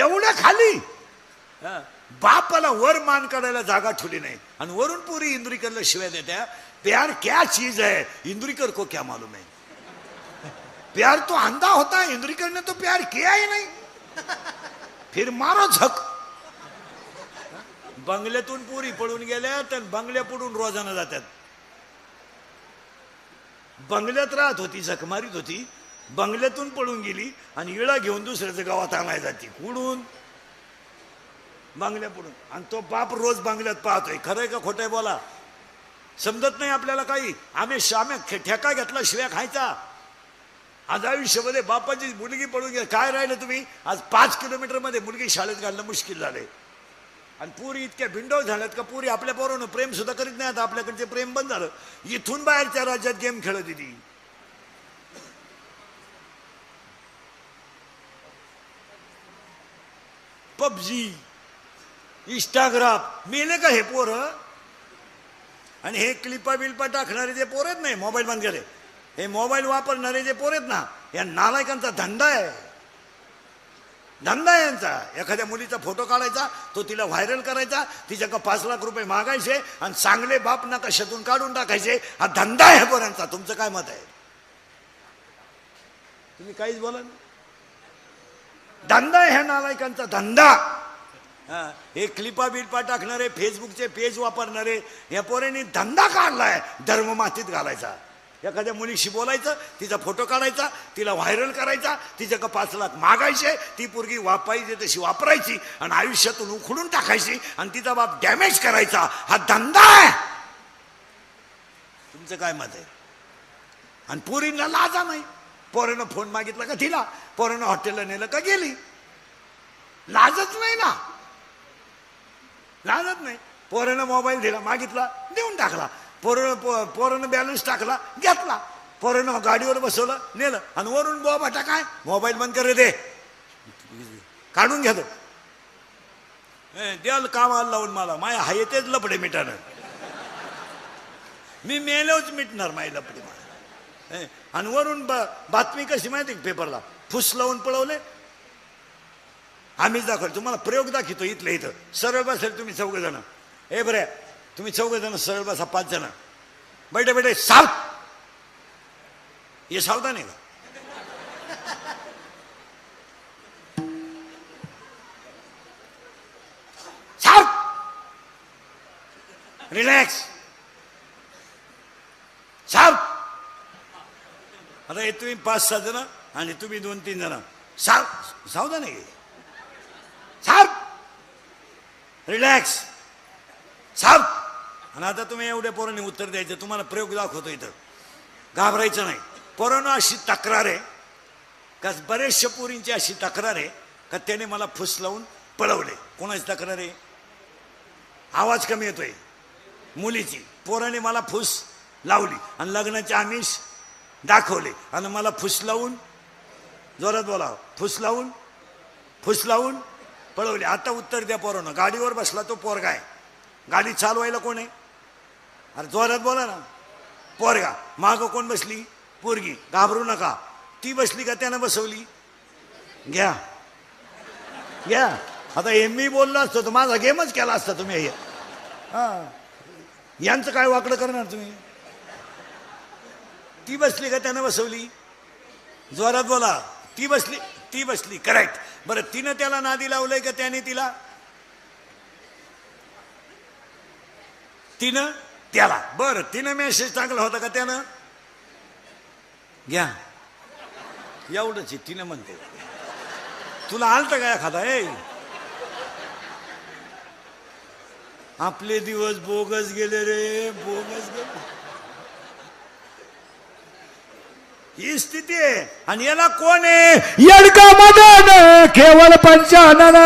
एवढ्या खाली. बापाला वर मान काढायला जागा ठेवली नाही. आणि वरून पुरी इंद्रिकरला शिवाय देत्या. प्यार क्या चीज है? इंद्रिकर को क्या मालूम है? प्यार तो अंधा होता है इंद्रिकर ने तो प्यार किया ही नहीं. फिर मारो झक. बंगल्यातून पुरी पळून गेल्या तर बंगल्या पडून रोजानं जातात बंगल्यात राहत होती झक मारीत होती. बंगल्यातून पळून गेली आणि इळा घेऊन दुसऱ्याचं गावात आणायला जाते. कुडून? बंगल्या पडून आणि तो बाप रोज बंगल्यात पाहतोय. खरंय का खोटंय बोला? समजत नाही आपल्याला काही. आम्ही श्याम्या खे- ठेका घेतला शिव्या खायचा. आज आयुष्यामध्ये बापाची मुलगी पडून गेली. काय राहिलं तुम्ही? आज पाच किलोमीटरमध्ये मुलगी शाळेत घालणं मुश्किल झाले आणि पुरी इतक्या भिंडव झाल्यात का पुरी आपल्या पोरानं प्रेम सुद्धा करीत नाही आता आपल्याकडचे प्रेम बंद झालं. इथून बाहेरच्या राज्यात गेम खेळत होती. पबजी इंस्टाग्राम मेले का हे पोर? आणि हे क्लिपा बिल्पा टाकणारे जे पोरत नाही मोबाईल बंद केले हे मोबाईल वापरणारे जे पोर आहेत ना या नालायकांचा धंदा आहे. धंदा आहे यांचा. एखाद्या मुलीचा फोटो काढायचा तो तिला व्हायरल करायचा तिच्या का पाच लाख रुपये मागायचे आणि चांगले बाप ना कशातून काढून टाकायचे. हा धंदा आहे पोरांचा. तुमचं काय मत आहे? तुम्ही काहीच बोला ना धंदा ह्या नालायकांचा धंदा. हे क्लिपा बिल्पा टाकणारे फेसबुकचे पेज वापरणारे या पोरांनी धंदा काढलाय धर्म मातीत घालायचा. एखाद्या मुलीशी बोलायचं तिचा फोटो काढायचा तिला व्हायरल करायचा तिच्या का पाच लाख मागायचे ती पोरगी वापायची तशी वापरायची आणि आयुष्यातून उखडून टाकायची आणि तिचा बाप डॅमेज करायचा. हा धंदा आहे. तुमचं काय मत आहे? आणि पोरींना लाजा नाही. पोरानं फोन मागितला का तिला? पोरानं हॉटेलला नेलं का गेली? लाजच नाही ना? लाजत नाही. पोरानं मोबाईल दिला मागितला देऊन टाकला. पोरं पो- पोरानं बॅलन्स टाकला घेतला. पोरानं गाडीवर बसवलं नेलं. आणि वरून बुवा बाटा काय? मोबाईल बंद करे दे काढून घेतो द्याल कामाला लावून मला. माया हाय तेच लपडे मिटानं. मी मेलोच मिटणार माय लपडे मला. आणि वरून ब- बातमी कशी माहिती पेपरला फुस लावून पळवले. आम्हीच दाखवलं तुम्हाला प्रयोग दाखवतो इथले इथं. सरळ बसेल तुम्ही चौघ जण. ए बरे. तुम्ही चौघ जण सरळ बसा पाच जण. बैठे बैठे. सावध हे सावधान आहे का? सावध रिलॅक्स. सावध आता हे तुम्ही पाच सहा जण आणि तुम्ही दोन तीन जण. साव सावधान आहे साव रिलॅक्स साव आणि आता तुम्ही एवढ्या पोरांनी उत्तर द्यायचं तुम्हाला प्रयोग दाखवतो इथं. घाबरायचं नाही. पोरांना अशी तक्रार आहे का बरेचशा पोरींची अशी तक्रार आहे का त्याने मला फुस लावून पळवले. कोणाची तक्रार आहे? आवाज कमी येतोय. मुलीची. पोराने मला फुस लावली. आणि लग्नाचे आमिष दाखवले. आणि मला फुस लावून जोरात बोला फुस लावून फुस लावून पळवले. आता उत्तर द्या पोरानं. गाडीवर बसला तो पोरगा आहे. गाडी चालवायला कोण आहे? अरे जोरात बोला ना. पोरगा. मागं कोण बसली? पोरगी. घाबरू नका. ती बसली का त्यानं बसवली? घ्या. घ्या. आता एम मी बोललो असतो तर माझा गेमच केला असता तुम्ही हे. हा. यांचं काय वाकडं करणार तुम्ही? ती बसली का त्यानं बसवली? जोरात बोला. ती बसली ती बसली. करेक्ट बरं तिनं त्याला नादी लावलंय का त्याने तिला? तिनं त्याला. बरं तिनं मेसेज टाकला होता का त्यानं? घ्या. एवढंच तिनं म्हणते. तुला आलतं का एखादा? ए. आपले दिवस बोगस गेले रे बोगस गेले. ही स्थिती आहे. आणि याला कोण आहे? येडका मदन केवळ पंचानन.